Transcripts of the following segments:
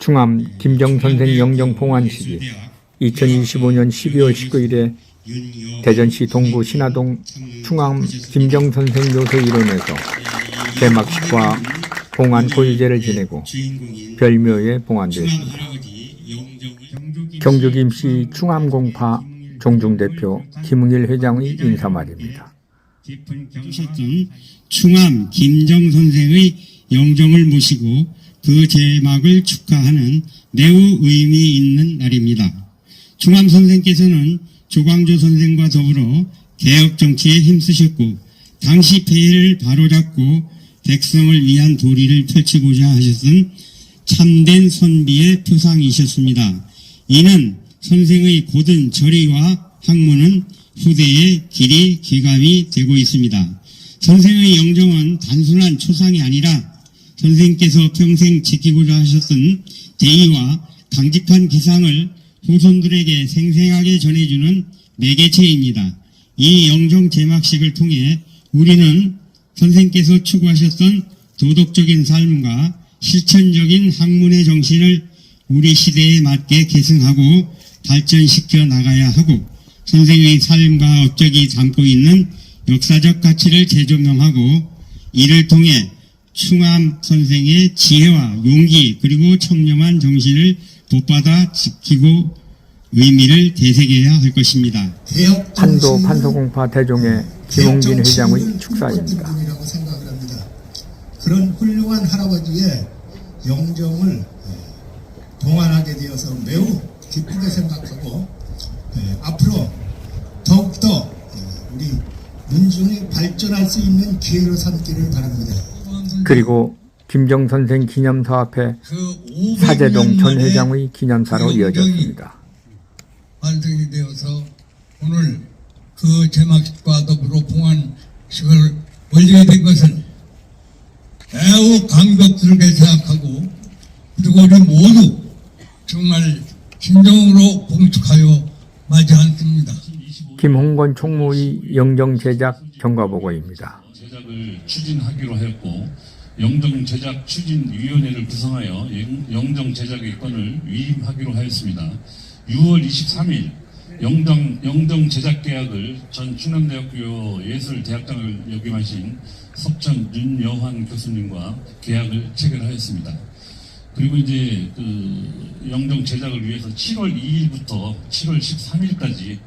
충암 김정 선생 영정 봉환식이 2025년 12월 19일에 대전시 동구 신화동 충암 김정 선생 묘소 일원에서 개막식과 봉환 고유제를 지내고 별묘에 봉환되었습니다. 경주 김씨 충암공파 종중대표 김웅일 회장의 인사말입니다. 해주셨던 충암 김정 선생의 영정을 모시고 그 제막을 축하하는 매우 의미 있는 날입니다. 충암 선생께서는 조광조 선생과 더불어 개혁 정치에 힘쓰셨고 당시 폐해를 바로잡고 백성을 위한 도리를 펼치고자 하셨던 참된 선비의 표상이셨습니다. 이는 선생의 고든 절의와 학문은 후대에 길이 귀감이 되고 있습니다. 선생의 영정은 단순한 초상이 아니라 선생께서 평생 지키고자 하셨던 대의와 강직한 기상을 후손들에게 생생하게 전해주는 매개체입니다. 이 영정 제막식을 통해 우리는 선생께서 추구하셨던 도덕적인 삶과 실천적인 학문의 정신을 우리 시대에 맞게 계승하고 발전시켜 나가야 하고 선생의 삶과 업적이 담고 있는 역사적 가치를 재조명하고 이를 통해 충암 선생의 지혜와 용기 그리고 청렴한 정신을 못받아 지키고 의미를 되새겨야 할 것입니다. 정신은 판소공파 대종의 김홍빈 회장의 축사입니다. 그런 훌륭한 할아버지의 영정을 예, 동안하게 되어서 매우 기쁘게 생각하고 예, 앞으로 더욱더 예, 우리 문중이 발전할 수 있는 기회로 삼기를 바랍니다. 그리고 김정 선생 기념사 앞에 그 500년 전 회장의 기념사로 그 이어졌습니다. 완성이 되어서 오늘 그 제막식과 더불어 봉환식을 올리게 된 것은 매우 감격스럽게 생각하고 그리고 우리 모두 정말 진정으로 봉축하여 맞이 않습니다. 김홍건 총무의 영정 제작 경과 보고입니다. 제작을 추진하기로 했고 영정 제작 추진 위원회를 구성하여 영- 영정 제작의 건을 위임하기로 하였습니다. 6월 23일 영정, 영정 제작 계약을 전 충남대학교 예술대학장을 역임하신 석천 윤여환 교수님과 계약을 체결하였습니다. 그리고 이제 그 영정 제작을 위해서 7월 2일부터 7월 13일까지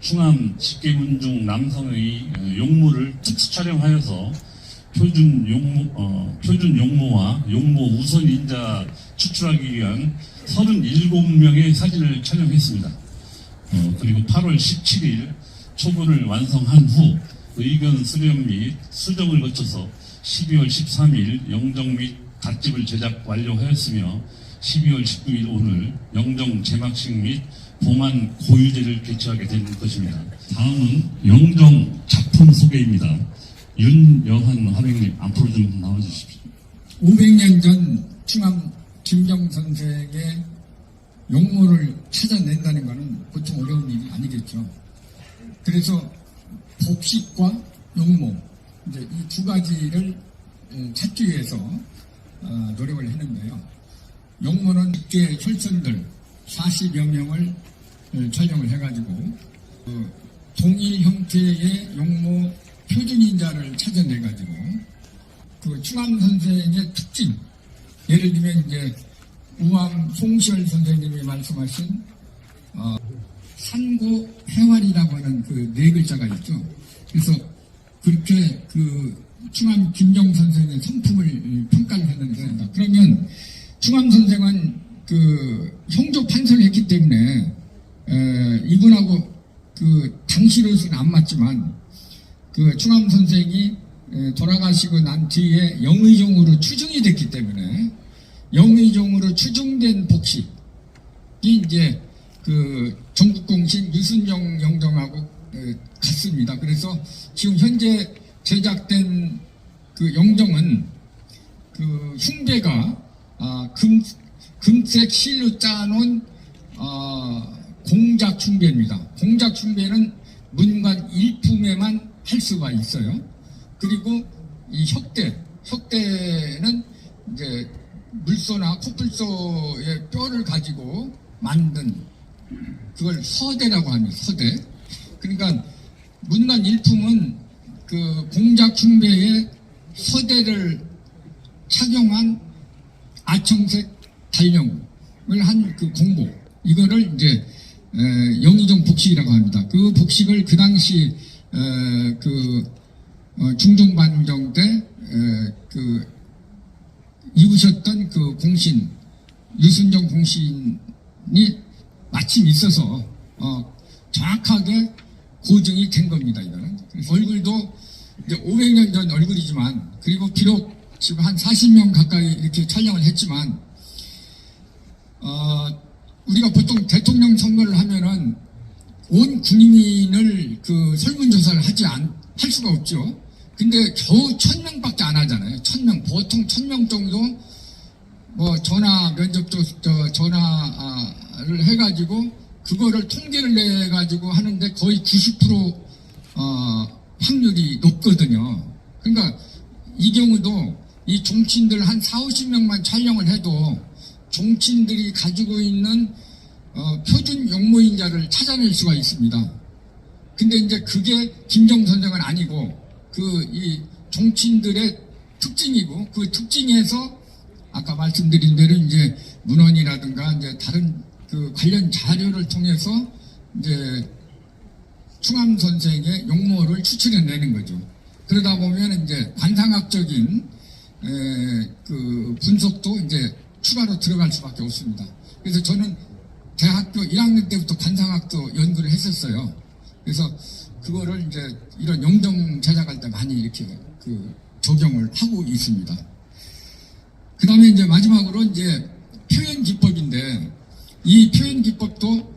충암 집계문중 남성의 어, 용모를 특수 촬영하여서 표준 용모, 어, 표준 용모와 용모 우선 인자 추출하기 위한 37명의 사진을 촬영했습니다. 어, 그리고 8월 17일 초본을 완성한 후 의견 수렴 및 수정을 거쳐서 12월 13일 영정 및 답집을 제작 완료하였으며 12월 19일 오늘 영정 제막식 및 봉안 고유제를 개최하게 된 것입니다. 다음은 영정 작품 소개입니다. 윤여한 화백님 앞으로 좀 나와주십시오. 500년 전 충암 김정 선생의 용모를 찾아낸다는 것은 보통 어려운 일이 아니겠죠. 그래서 복식과 용모 이제 이 두 가지를 에, 찾기 위해서 어, 노력을 했는데요. 용모는 개 혈선들 40여 명을 에, 촬영을 해가지고 그 동일 형태의 용모 표준인자를 찾아내가지고 그 충암 선생의 특징 예를 들면 이제 우암 송시열 선생님이 말씀하신 어, 산고 해활이라고 하는 그 네 글자가 있죠. 그래서 그렇게 그 충암 김정 선생의 성품을 평가를 했는데 그러면 충암 선생은 그 형조 판서를 했기 때문에 에, 이분하고 그 당시로서는 안 맞지만 그 충암 선생이 에, 돌아가시고 난 뒤에 영의종으로 추중이 됐기 때문에 영의종으로 추중된 복식이 이제 그 전국공신 유순영 영정하고 에, 같습니다. 그래서 지금 현재 제작된 그 영정은 그 흉배가 아, 금, 금색 실로 짜놓은 어, 공작 흉배입니다. 공작 흉배는 문관 일품에만 할 수가 있어요. 그리고 이 혁대, 혁대는 이제 물소나 코뿔소의 뼈를 가지고 만든 그걸 서대라고 합니다. 서대. 그러니까 문단 일품은 그 공작 흉배에 서대를 착용한 아청색 달령을 한 그 공복 이거를 이제 에, 영의정 복식이라고 합니다. 그 복식을 그 당시 에, 그 어, 중종반정 때그 입으셨던 그 공신 유순정 공신이 마침 있어서 어, 정확하게 고증이 된 겁니다. 이거는 얼굴도 이제 500년 전 얼굴이지만 그리고 비록 지금 한 40명 가까이 이렇게 촬영을 했지만 어, 우리가 보통 대통령 선거를 하면은 온 국민을 그 설문조사를 하지 않, 할 수가 없죠. 근데 겨우 천 명밖에 안 하잖아요. 천 명, 보통 천 명 정도 뭐 전화 면접도 저 전화를 해가지고 그거를 통계를 내 가지고 하는데 거의 90% 어, 확률이 높거든요. 그러니까 이 경우도 이 종친들 한 4, 50명만 촬영을 해도 종친들이 가지고 있는 어, 표준 용모인 자를 찾아낼 수가 있습니다. 근데 이제 그게 김정 선생은 아니고 그이 종친들의 특징이고 그 특징에서 아까 말씀드린 대로 이제 문헌이라든가 이제 다른 그 관련 자료를 통해서 이제 충암 선생의 용모를 추출해내는 거죠. 그러다 보면 이제 관상학적인 에, 그 분석도 이제 추가로 들어갈 수밖에 없습니다. 그래서 저는 대학교 1학년 때부터 관상학도 연구를 했었어요. 그래서 그거를 이제 이런 영정 제작할 때 많이 이렇게 그 적용을 하고 있습니다. 그 다음에 이제 마지막으로 이제 표현 기법인데 이 표현 기법도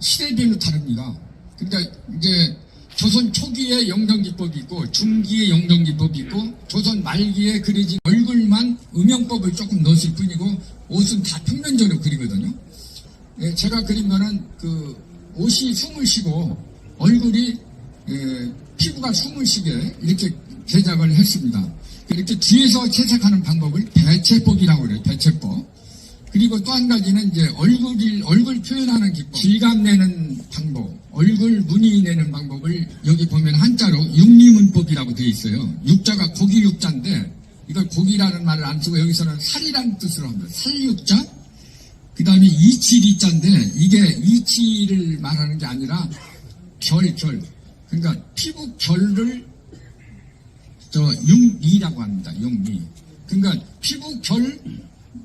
시대별로 다릅니다. 그러니까 이제 조선 초기에 영정 기법이 있고 중기에 영정 기법이 있고 조선 말기에 그려진 얼굴만 음영법을 조금 넣었을 뿐이고 옷은 다 평면적으로 그리거든요. 예, 제가 그린 거는 그 옷이 숨을 쉬고 얼굴이 예, 피부가 숨을 쉬게 이렇게 제작을 했습니다. 이렇게 뒤에서 채색하는 방법을 배채법이라고 그래요. 배채법. 그리고 또 한 가지는 이제 얼굴을 얼굴 표현하는 기법, 질감 내는 방법, 얼굴 무늬 내는 방법을 여기 보면 한자로 육리문법이라고 되어 있어요. 육자가 고기 육자인데 이걸 고기라는 말을 안 쓰고 여기서는 살이라는 뜻으로 합니다. 살육자. 그 다음에 이칠이자인데 이게 이치를 말하는 게 아니라 결, 결. 그러니까 피부 결을 저 융리라고 합니다. 융리. 그러니까 피부 결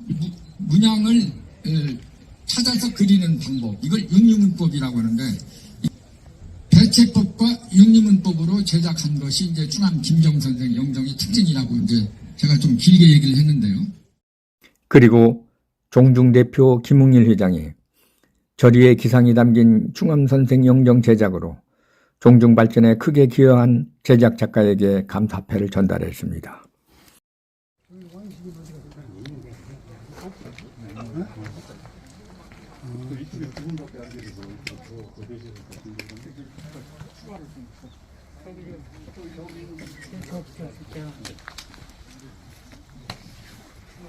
무- 문양을 에, 찾아서 그리는 방법. 이걸 육리문법이라고 하는데 이 대체법과 육리문법으로 제작한 것이 이제 충암 김정 선생 영정의 특징이라고 이제 제가 좀 길게 얘기를 했는데요. 그리고 종중 대표 김웅일 회장이 절위의 기상이 담긴 충암선생 영정 제작으로 종중 발전에 크게 기여한 제작 작가에게 감사패를 전달했습니다.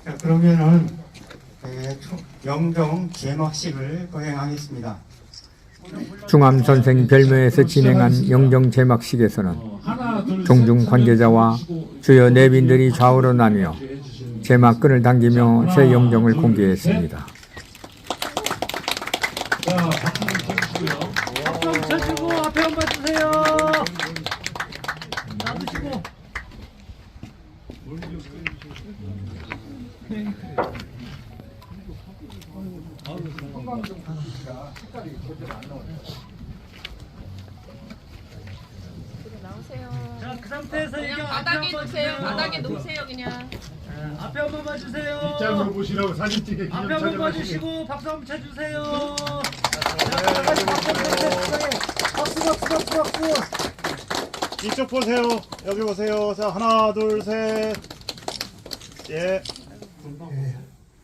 자, 그러면은 영정 제막식을 거행하겠습니다. 충암선생 별묘에서 진행한 영정 제막식에서는 종중 관계자와 주요 내빈들이 좌우로 나뉘어 제막끈을 당기며 새 영정을 공개했습니다. 박수 쳐주고 앞에 한번 주세요. 놔두시고. 나오세요. 자, 그 상태에서 앞에 바닥에 한번. 주세요. 바닥에 놓으세요 그냥. 네, 앞에 한번 봐주세요. 짱으로 보시라고 사진 찍게 앞에 한번 봐주시고 박수 한번 쳐주세요. 자, 다 같이 박수 한번 쳐주세요. 박수 박수 박수 박수. 이쪽 보세요 여기 보세요 자 하나 둘 셋 예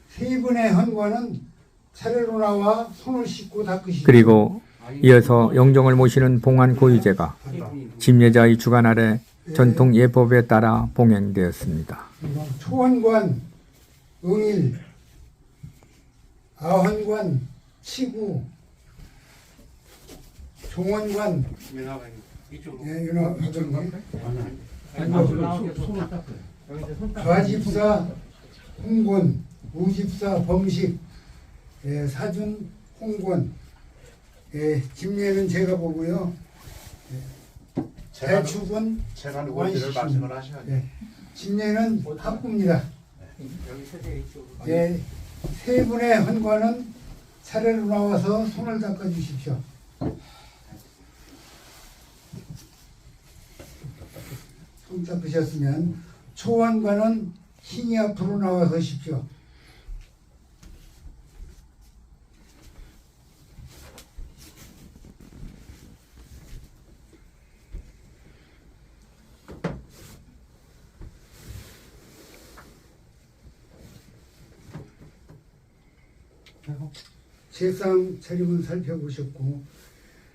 세 분의 헌관은 그리고 이어서 영정을 모시는 봉안 고유제가 집예자의 주관 아래 전통 예법에 따라 봉행되었습니다. 초원관 응일, 아헌관, 치구, 종원관, 예, 회장님, 좌집사 홍곤, 우집사 범식, 예, 사준 홍곤, 예, 집례는 제가 보고요. 예, 대축은 제가 누구인지를 말씀을 하셔야 돼요. 예, 집례는 합구입니다. 예, 세 분의 헌관은 차례로 나와서 손을 닦아 주십시오. 손 닦으셨으면 초원관은 신이 앞으로 나와 서 십시오. 세상 차림은 살펴보셨고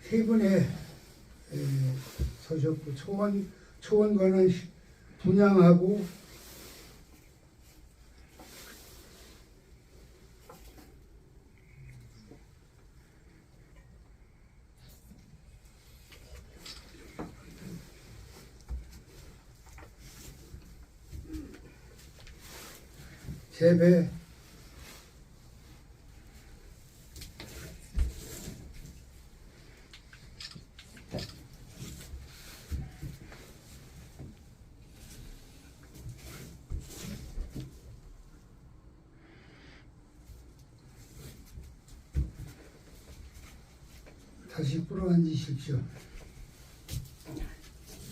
세 분의 에, 서셨고 초원 초원관은 분양하고 재배 다시 끌어 앉으십시오.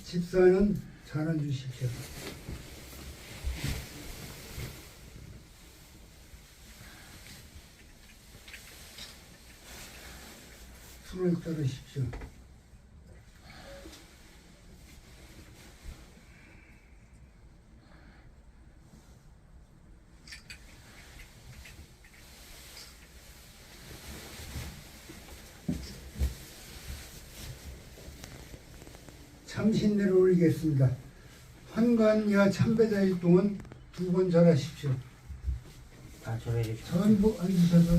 집사는 전화 주십시오. 술을 따르십시오. 참신내를 올리겠습니다. 환관이와 참배자 일동은 두번 절하십시오. 다 저래 주십시오. 전부 앉으셔서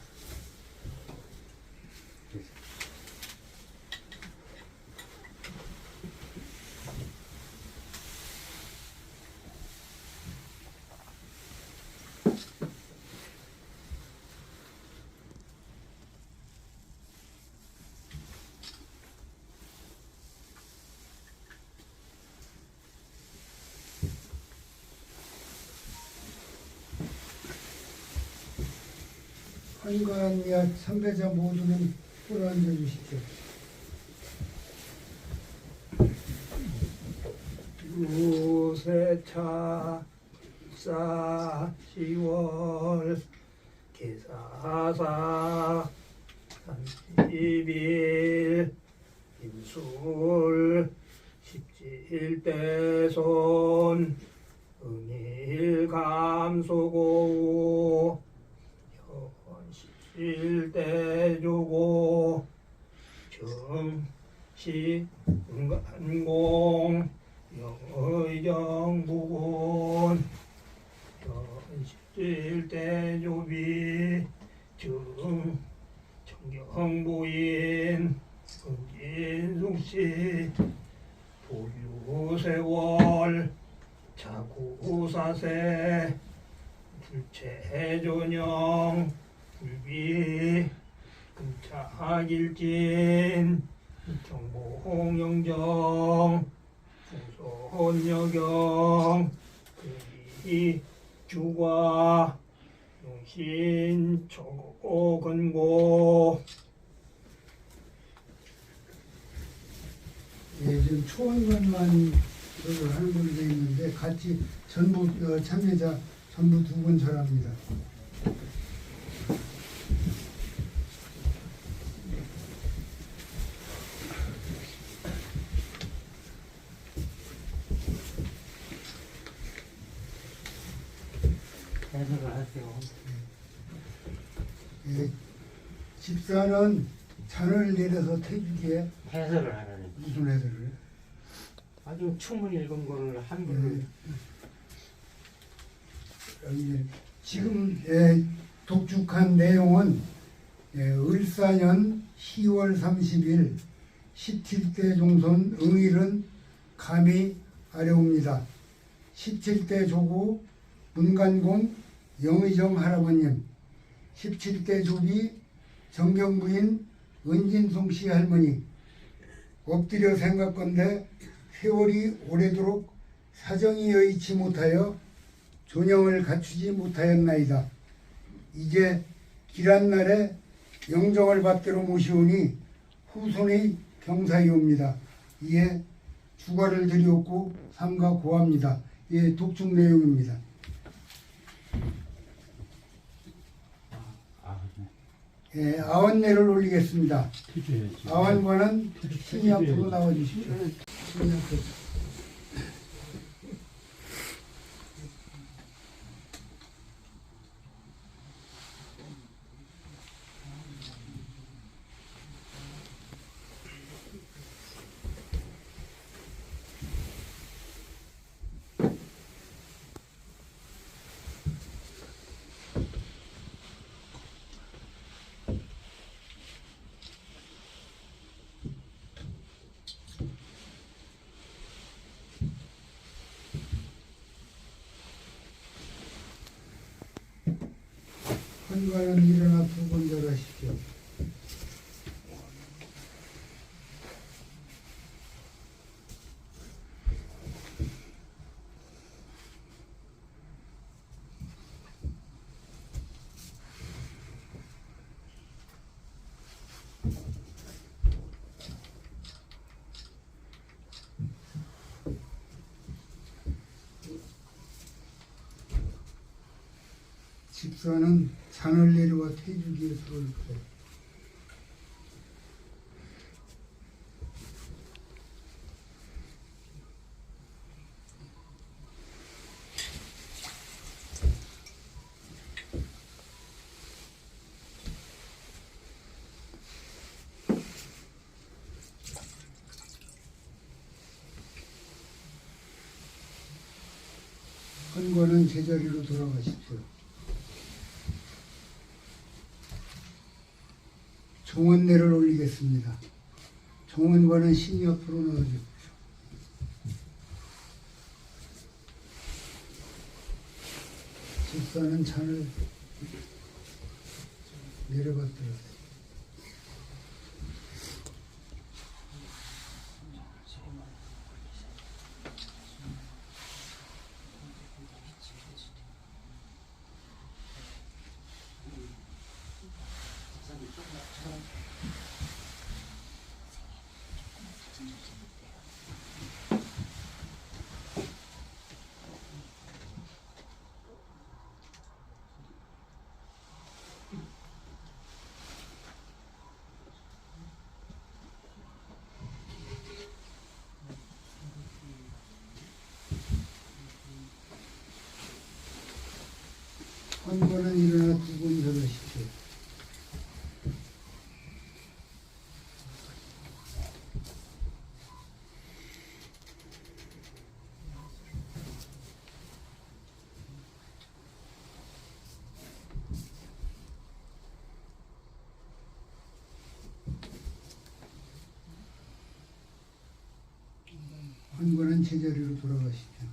환관이와 참배자 모두는 끌어앉아 주십시오. 유세차 사 10월 개사사 30일 임술 17대손 응일감소고 현실대조고 정시 은간공 영의정부군 현실대조비 정 정경부인 은진숙씨 보유세월 자구사세 불체조령 불비 금착일진 정보홍영정 풍손여경 금이 주과 용신 초건고 예, 지금 초원관만 하는 걸로 되어 있는데 같이 전부 어, 참여자 전부 두 분 절합니다. 해석을 하세요. 예, 집사는 잔을 내려서 태주기에 해설을 하라는. 무슨 애들을 아주 충분히 읽은 거를 예, 한글로 여기 지금 예, 독촉한 내용은 예, 을사년 10월 30일 17대 종손 응일은 감히 아래옵니다. 17대 조고 문관공 영의정 할아버님 17대 조비 정경부인 은진송 씨 할머니 엎드려 생각건대 세월이 오래도록 사정이 여의치 못하여 존영을 갖추지 못하였나이다. 이제 길한 날에 영정을 받들어 모시오니 후손의 경사이옵니다. 이에 주가를 드리옵고 삼가 고합니다. 예, 독중 내용입니다. 예, 아원내를 올리겠습니다. 아원관은 신이 앞으로 나와주십시오. 신이 앞으로. 한관은 일어나 두 번 절하십시오. 집사는 잔을 내려와 태주기에 손을 펴. 헌관은 제자리로 돌아가십시오. 종원내를 올리겠습니다. 종원관은 신 옆으로 넣어주십시오. 집사는 잔을 내려받들었어요. 헌관은 일어나 두분 절하십시오. 헌관은 제자리로 돌아가십시오.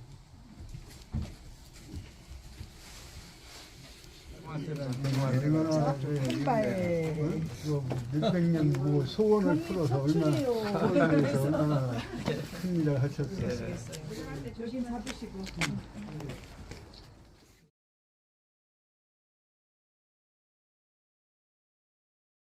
백년 뭐 소원을 풀어서 얼마나 소원을 위해서 얼마나 큰 일을 하셨어요. 조심 잡으시고.